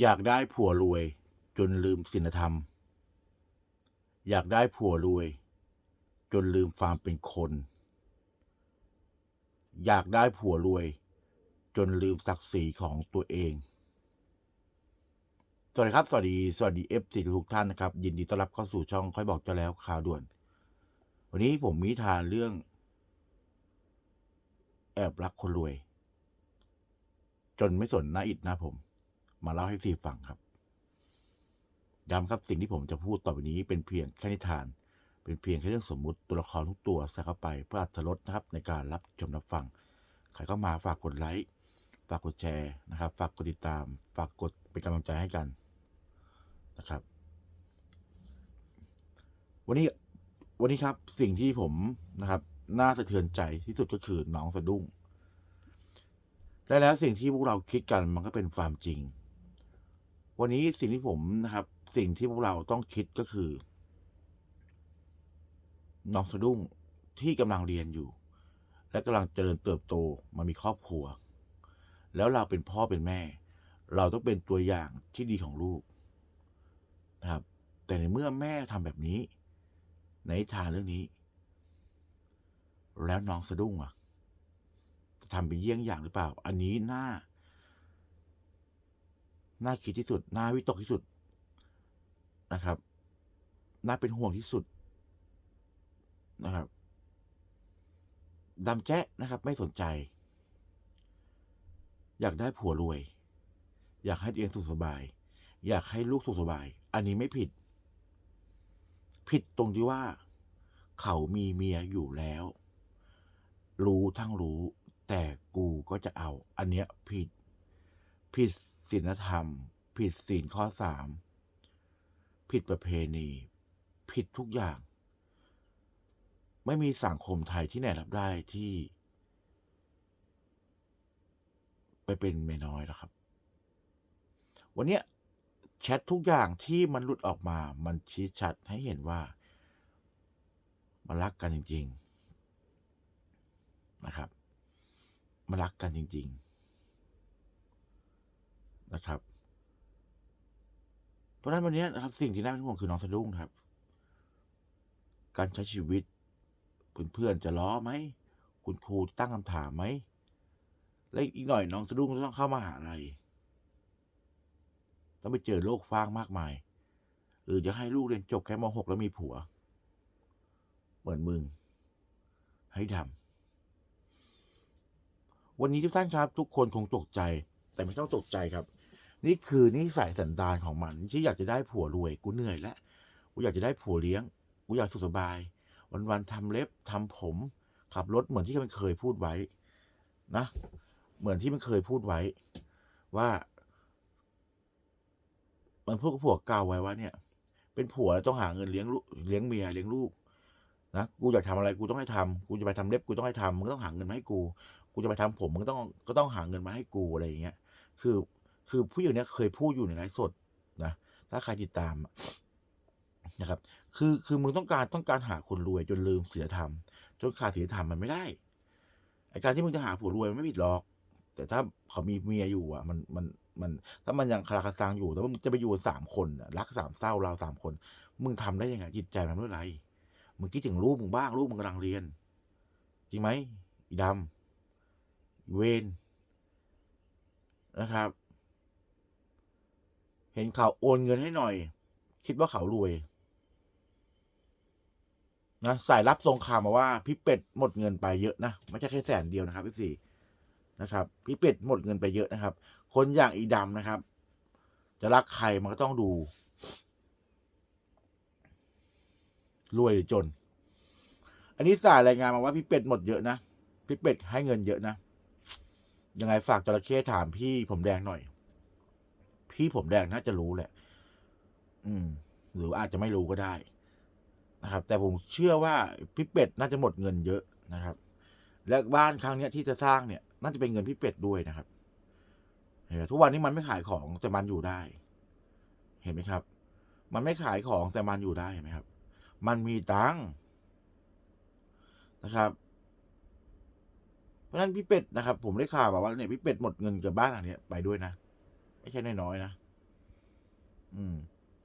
อยากได้ผัวรวย จนลืมศีลธรรม อยากได้ผัวรวย จนลืมความเป็นคน อยากได้ผัวรวย จนลืมศักดิ์ศรีของตัวเอง สวัสดีครับสวัสดีสวัสดีเอฟซีทุกท่านนะครับ ยินดีต้อนรับเข้าสู่ช่องค่อยบอกจะแล้วข่าวด่วน วันนี้ผมมีทานเรื่อง แอบรักคนรวย จนไม่สนหน้าอิดน้าผม มาเล่าให้ซีฟังครับย้ำครับสิ่งที่ผมจะพูดต่อไปนี้เป็นเพียงแค่นิทาน เป็นเพียงแค่เรื่องสมมุติตัวละครทุกตัวใส่เข้าไปเพื่ออัตลดนะครับในการรับชมรับฟัง ใครก็มาฝากกดไลค์ฝากกดแชร์นะครับ ฝากกดติดตาม ฝากกดเป็นกำลังใจให้กันนะครับ วันนี้วันนี้ครับสิ่งที่ผมนะครับ น่าสะเทือนใจที่สุดก็คือน้องสะดุ้งและแล้วสิ่งที่พวกเราคิดกันมันก็เป็นความจริง วันนี้สิ่งที่ผมนะครับ สิ่งที่พวกเราต้องคิดก็คือ น้องสะดุ้งที่กำลังเรียนอยู่ และกำลังเจริญเติบโตมามีครอบครัว แล้วเราเป็นพ่อเป็นแม่ เราต้องเป็นตัวอย่างที่ดีของลูกนะครับ แต่ในเมื่อแม่ทำแบบนี้ ในทานเรื่องนี้ แล้วน้องสะดุ้งอะจะทำเป็นเยี่ยงอย่างหรือเปล่า อันนี้น่า น่าคิดที่สุด น่าวิตกที่สุดนะครับ น่าเป็นห่วงที่สุดนะครับดำแจ๊ะนะครับ ไม่สนใจ อยากได้ผัวรวย อยากให้ตัวเองสุขสบาย อยากให้ลูกสุขสบาย อันนี้ไม่ผิด ผิดตรงที่ว่า เขามีเมียอยู่แล้ว รู้ทั้งรู้ แต่กูก็จะเอา อันเนี้ยผิด ผิด ศีลธรรม ผิดศีลข้อสามผิดประเพณี ผิดทุกอย่าง ไม่มีสังคมไทยที่ไหนรับได้ที่ ไปเป็นเมน้อยแล้วครับ วันเนี้ยแชททุกอย่างที่มันหลุดออกมา มันชี้ชัดให้เห็นว่า มันรักกันจริง ๆ นะครับ มันรักกันจริง ๆ นะครับ เพราะฉะนั้นวันนี้นะครับ สิ่งที่น่าเป็นห่วงคือน้องสะดุ้งครับ การใช้ชีวิตเพื่อนๆจะล้อไหมคุณครูตั้งคำถามไหมและอีกหน่อยน้องสะดุ้งต้องเข้ามาหาลัยต้องไปเจอโลกฟ้างมากมาย หรือจะให้ลูกเรียนจบแค่ม .6 แล้วมีผัว เหมือนมึง ให้ทำวันนี้ทุกท่านครับ ทุกคนคงตกใจ แต่ไม่ต้องตกใจครับ นี่คือนิสัยสันดานของมันที่อยากจะได้ผัวรวยกูเหนื่อยแล้วกูอยากจะได้ผัวเลี้ยงกูอยากสุขสบาย วันๆทำเล็บทำผมขับรถเหมือนที่มันเคยพูดไว้ นะ เหมือนที่มันเคยพูดไว้ ว่า มันพูดกับผัวเก่าไว้ว่าเนี่ย เป็นผัวต้องหาเงินเลี้ยงลูกเลี้ยงเมียเลี้ยงลูกนะกูอยากทำอะไรกูต้องให้ทำกูจะไปทำเล็บกูต้องให้ทำมึงต้องหาเงินมาให้กู กูจะไปทำผมมึงก็ต้องก็ต้องหาเงินมาให้กูอะไรอย่างเงี้ย คือ คือผู้หญิงเนี้ยเคยพูดอยู่ในไลฟ์สดนะถ้าใครติดตามนะครับ คือคือมึงต้องการต้องการหาคนรวยจนลืมศีลธรรม จนขาดศีลธรรมมันไม่ได้ไอการที่มึงจะหาผัวรวยมันไม่ผิดหรอก แต่ถ้าเขามีเมียอยู่อะ มันมันมัน ถ้ามันยังคาราคาซังอยู่แต่ว่ามึงจะไปอยู่กันสามคนรักสามเศร้าเราสามคน มึงทำได้ยังไงจิตใจมันเมื่อไรมึงคิดถึงลูกมึงบ้างลูกมึงกำลังเรียน จริงไหมอีดำเวนนะครับ เห็นเขาโอนเงินให้หน่อย คิดว่าเขารวย นะสายรับส่งข่าวมาว่า พี่เป็ดหมดเงินไปเยอะนะไม่ใช่แค่แสนเดียวนะครับพี่สี่นะครับ พี่เป็ดหมดเงินไปเยอะนะครับ คนอย่างอีดำนะครับ จะรักใครมันก็ต้องดู รวยหรือจน อันนี้สายรายงานมาว่าพี่เป็ดหมดเยอะนะพี่เป็ดให้เงินเยอะนะยังไงฝากจระเข้ถามพี่ผมแดงหน่อย พี่ผมแดงน่าจะรู้แหละ อืม หรืออาจจะไม่รู้ก็ได้นะครับ แต่ผมเชื่อว่าพี่เป็ดน่าจะหมดเงินเยอะนะครับ และบ้านครั้งเนี้ยที่จะสร้างเนี่ย น่าจะเป็นเงินพี่เป็ดด้วยนะครับเห็นไหมทุกวันนี้มันไม่ขายของแต่มันอยู่ได้ เห็นไหมครับ มันไม่ขายของแต่มันอยู่ได้เห็นไหมครับ มันมีตังค์นะครับเพราะฉะนั้นพี่เป็ดนะครับ ผมได้ข่าวมาว่าเนี่ยพี่เป็ดหมดเงินกับบ้านหลังนี้ไปด้วยนะ ไม่ใช่น้อยๆนะ อืม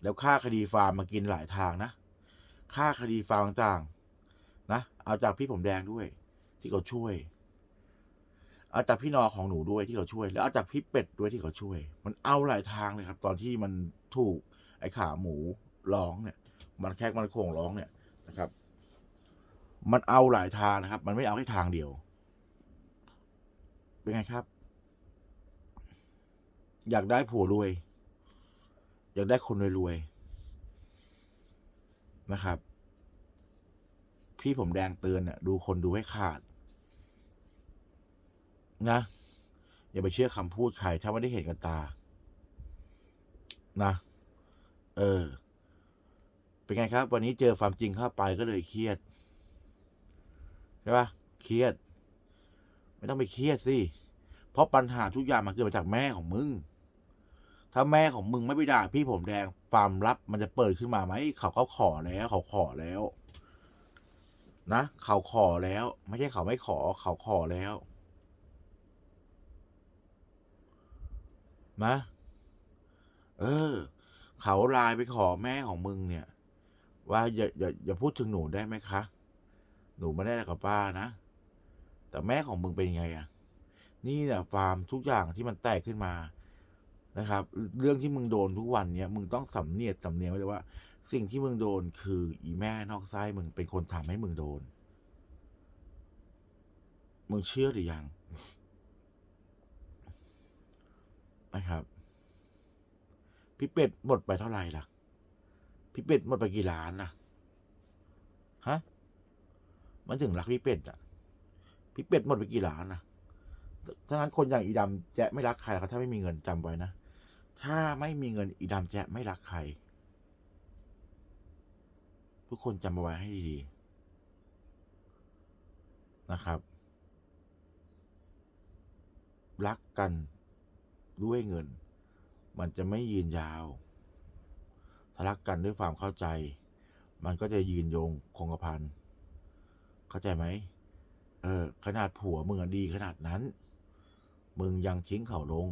แล้วค่าคดีฟาร์มมากินหลายทางนะ ค่าคดีฟาร์มต่างๆ นะ เอาจากพี่ผมแดงด้วย ที่เขาช่วย เอาจากพี่นอของหนูด้วยที่เขาช่วย แล้วเอาจากพี่เป็ดด้วยที่เขาช่วย มันเอาหลายทางเลยครับ ตอนที่มันถูก ไอ้ขาหมูร้องเนี่ย มันแค่มันโค้งร้องเนี่ยนะครับ มันเอาหลายทางนะครับ มันไม่เอาแค่ทางเดียว เป็นไงครับ อยากได้ผัวรวย อยากได้คนรวยๆนะครับ พี่ผมแดงเตือนเนี่ยดูคนดูให้ขาด นะ อย่าไปเชื่อคำพูดใครถ้าไม่ได้เห็นกันตา นะ เออ เป็นไงครับ วันนี้เจอความจริงเข้าไปก็เลยเครียดใช่ปะเครียด ไม่ต้องไปเครียดสิ เพราะปัญหาทุกอย่างมันเกิดมาจากแม่ของมึง ถ้าแม่ของมึงไม่ไปด่าพี่ผมแดงฟาร์มลับมันจะเปิดขึ้นมาไหมเขาเขาขอแล้ว เขาขอแล้ว นะเขาขอแล้ว ไม่ใช่เขาไม่ขอ เขาขอแล้ว นะ เออ เขาไลน์ไปขอแม่ของมึงเนี่ย ว่าอย่าอย่าอย่าพูดถึงหนูได้ไหมคะ หนูไม่ได้กับป้านะ แต่แม่ของมึงเป็นยังไงอะนี่แหละฟาร์มทุกอย่างที่มันแตกขึ้นมา นะครับ เรื่องที่มึงโดนทุกวันเนี่ยมึงต้องสำเนียดสำเนียงไว้เลยว่า สิ่งที่มึงโดนคืออีแม่นอกไส้มึงเป็นคนทำให้มึงโดน มึงเชื่อหรือยังนะครับ พี่เป็ดหมดไปเท่าไหร่ล่ะ พี่เป็ดหมดไปกี่ล้านล่ะฮะมันถึงรักพี่เป็ดอะ พี่เป็ดหมดไปกี่ล้านนะถ้างั้นคนอย่างอีดำจะไม่รักใครหรอกครับถ้าไม่มีเงินจำไว้นะ ถ้าไม่มีเงินอีดำแจะไม่รักใคร ทุกคนจำเอาไว้ให้ดีๆ นะครับ รักกันด้วยเงิน มันจะไม่ยืนยาว ถ้ารักกันด้วยความเข้าใจ มันก็จะยืนยงคงกระพันเข้าใจไหม เออ ขนาดผัวมึงอะดีขนาดนั้น มึงยังทิ้งเขาลง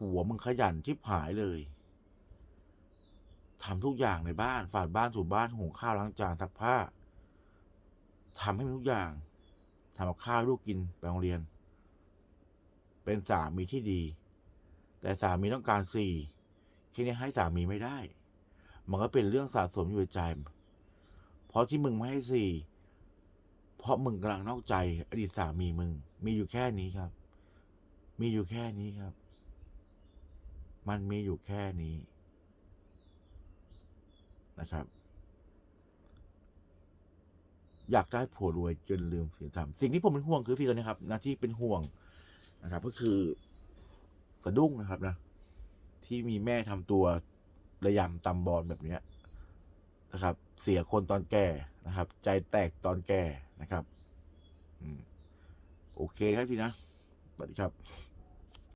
ผัวมึงขยันชิบหายเลยทำทุกอย่างในบ้านฝาดบ้านถูบ้านหุงข้าวล้างจานซักผ้าทำให้ทุกอย่างทำกับข้าวลูกกินไปโรงเรียน เป็นสามีที่ดี แต่สามีต้องการสี่แค่นี้ให้สามีไม่ได้ มันก็เป็นเรื่องสะสมอยู่ในใจ เพราะที่มึงไม่ให้สี่เพราะมึงกำลังนอกใจ อดีตสามีมึง มีอยู่แค่นี้ครับ มีอยู่แค่นี้ครับ มันมีอยู่แค่นี้นะครับ อยากได้ผัวรวยจนลืมศีลธรรมสิ่งที่ผมเป็นห่วงคือพี่คนนี้ครับน้าที่เป็นห่วงนะครับ ก็คือสะดุ้งนะครับนะ ที่มีแม่ทำตัวระยำตำบอลแบบเนี้ยนะครับ เสียคนตอนแก่นะครับ ใจแตกตอนแก่นะครับอืมโอเคครับทีนะสวัสดีครับ